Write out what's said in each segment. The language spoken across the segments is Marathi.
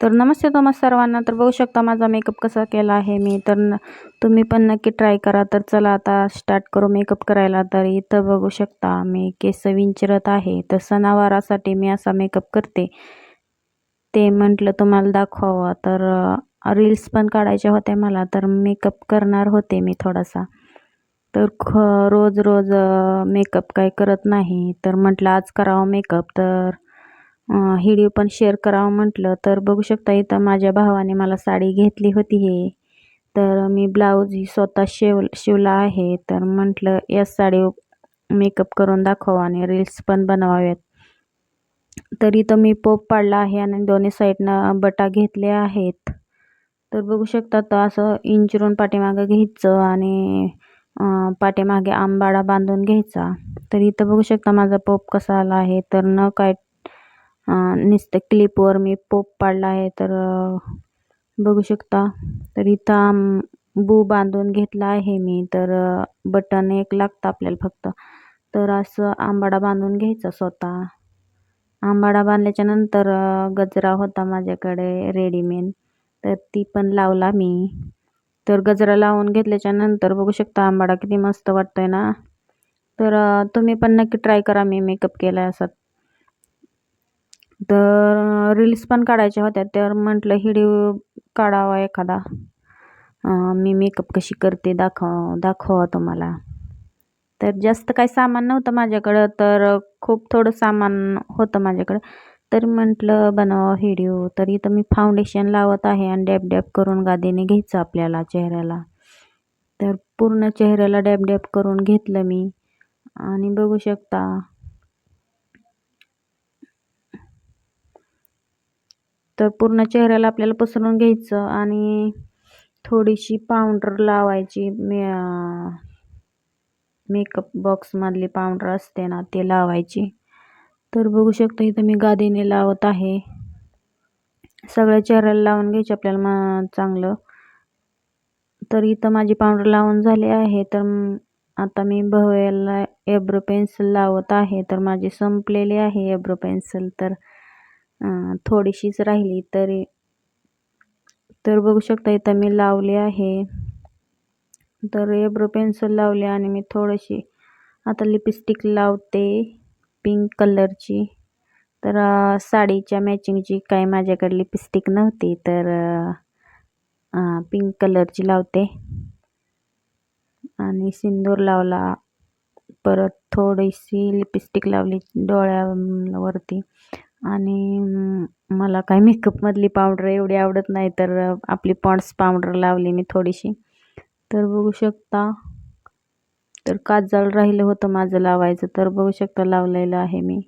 तर नमस्ते तुम्हा सर्वांना. तर बघू शकता माझा मेकअप कसा केला आहे मी. तर न तुम्ही पण नक्की ट्राय करा. तर चला आता स्टार्ट करू मेकअप करायला. तर इथं बघू शकता मी केस विंचरत आहे. तर सणावारासाठी मी असा मेकअप करते. ते म्हटलं तुम्हाला दाखवावं. तर रील्स पण काढायच्या होत्या मला. तर मेकअप करणार होते मी थोडासा. तर ख रोज रोज मेकअप काही करत नाही. तर म्हटलं आज करावं मेकअप तर व्हिडिओ पण शेअर करावं म्हटलं. तर बघू शकता इथं माझ्या भावाने मला साडी घेतली होती हे. तर मी ब्लाऊज ही स्वतः शिव शिवला आहे. तर म्हटलं याच साडी मेकअप करून दाखवा आणि रील्स पण बनवाव्यात तर इथं मी पोप पाडला आहे आणि दोन्ही साईडनं बटा घेतले आहेत. तर बघू शकता तर असं इंचरून पाठीमागं घ्यायचं आणि पाठीमागे आंबाडा बांधून घ्यायचा. तर इथं बघू शकता माझा पोप कसा आला आहे. तर न काय नुसतं क्लिपवर मी पोप पाडला आहे तर बघू शकता. तर इथं बू बांधून घेतला आहे मी. तर बटन एक लागतं आपल्याला फक्त. तर असं आंबाडा बांधून घ्यायचा स्वतः. आंबाडा बांधल्याच्या नंतर गजरा होता माझ्याकडे रेडीमेड तर ती पण लावला मी. तर गजरा लावून घेतल्याच्या नंतर बघू शकता आंबाडा किती मस्त वाटतोय ना. तर तुम्ही पण नक्की ट्राय करा मी मेकअप केला असा. तर रील्स पण काढायच्या होत्या. तर म्हटलं हिडिओ काढावा एखादा. मी मेकअप कशी करते दाखव दाखवा तुम्हाला. तर जास्त काही सामान नव्हतं माझ्याकडं तर खूप थोडं सामान होतं माझ्याकडं. तर म्हटलं बनवा व्हिडिओ तर इथं मी फाउंडेशन लावत आहे आणि डॅप डॅप करून गादीने घ्यायचं आपल्याला चेहऱ्याला. तर पूर्ण चेहऱ्याला डॅब डॅप करून घेतलं मी. आणि बघू शकता तर पूर्ण चेहऱ्याला आपल्याला पसरून घ्यायचं आणि थोडीशी पावडर लावायची. मे मेकअप बॉक्समधली पावडर असते ना ते लावायची. तर बघू शकता इथं मी गादीने लावत आहे. सगळ्या चेहऱ्याला लावून घ्यायची आपल्याला मग चांगलं. तर इथं माझी पावडर लावून झाली आहे. तर आता मी भव्याला एब्रो पेन्सिल लावत आहे. तर माझी संपलेली आहे एब्रो पेन्सिल तर थोडीशीच राहिली तरी. तर बघू शकता इथं मी लावली आहे. तर एब्रो पेन्सिल लावली आणि मी थोडीशी आता लिपस्टिक लावते पिंक कलरची तर साडीच्या मॅचिंगची काय माझ्याकडे लिपस्टिक नव्हती तर पिंक कलरची लावते. आणि सिंदूर लावला. परत थोडीशी लिपस्टिक लावली डोळ्यावरती. आणि मला काय मेकअपमधली पावडर एवढी आवडत नाही तर आपली पॉन्ड्स पावडर लावली मी थोडीशी. तर बघू शकता. तर काजळ राहिलं होतं माझं लावायचं तर बघू शकता लावलेलं आहे मी.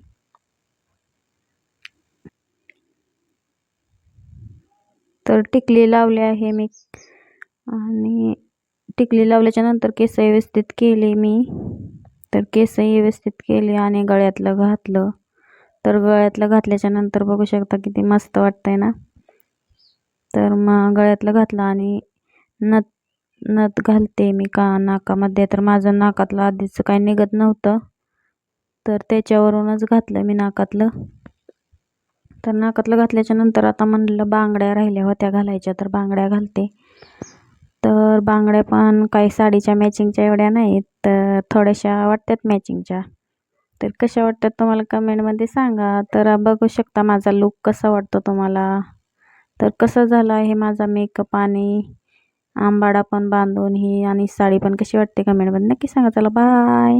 तर टिकली लावली आहे मी. आणि टिकली लावल्याच्या नंतर केस व्यवस्थित केले मी. तर केस व्यवस्थित केले आणि गळ्यातलं घातलं. तर गळ्यातलं घातल्याच्या नंतर बघू शकता किती मस्त वाटतंय ना. तर मग गळ्यातलं घातलं आणि नथ नथ घालते मी का नाकामध्ये. तर माझं नाकातलं आधीचं काही निघत नव्हतं. तर त्याच्यावरूनच घातलं मी नाकातलं. तर नाकातलं घातल्याच्या नंतर आता म्हणलं बांगड्या राहिल्या होत्या घालायच्या तर बांगड्या घालते. तर बांगड्या पण काही साडीच्या मॅचिंगच्या एवढ्या नाहीत तर थोड्याशा वाटतात मॅचिंगच्या तर कशा वाटतात तुम्हाला कमेंटमध्ये सांगा. तर बघू शकता माझा लुक कसा वाटतो तुम्हाला. तर कसं झालं आहे माझा मेकअप आणि आंबाडा पण बांधून ही आणि साडी पण कशी वाटते कमेंटमध्ये नक्की सांगा. चला बाय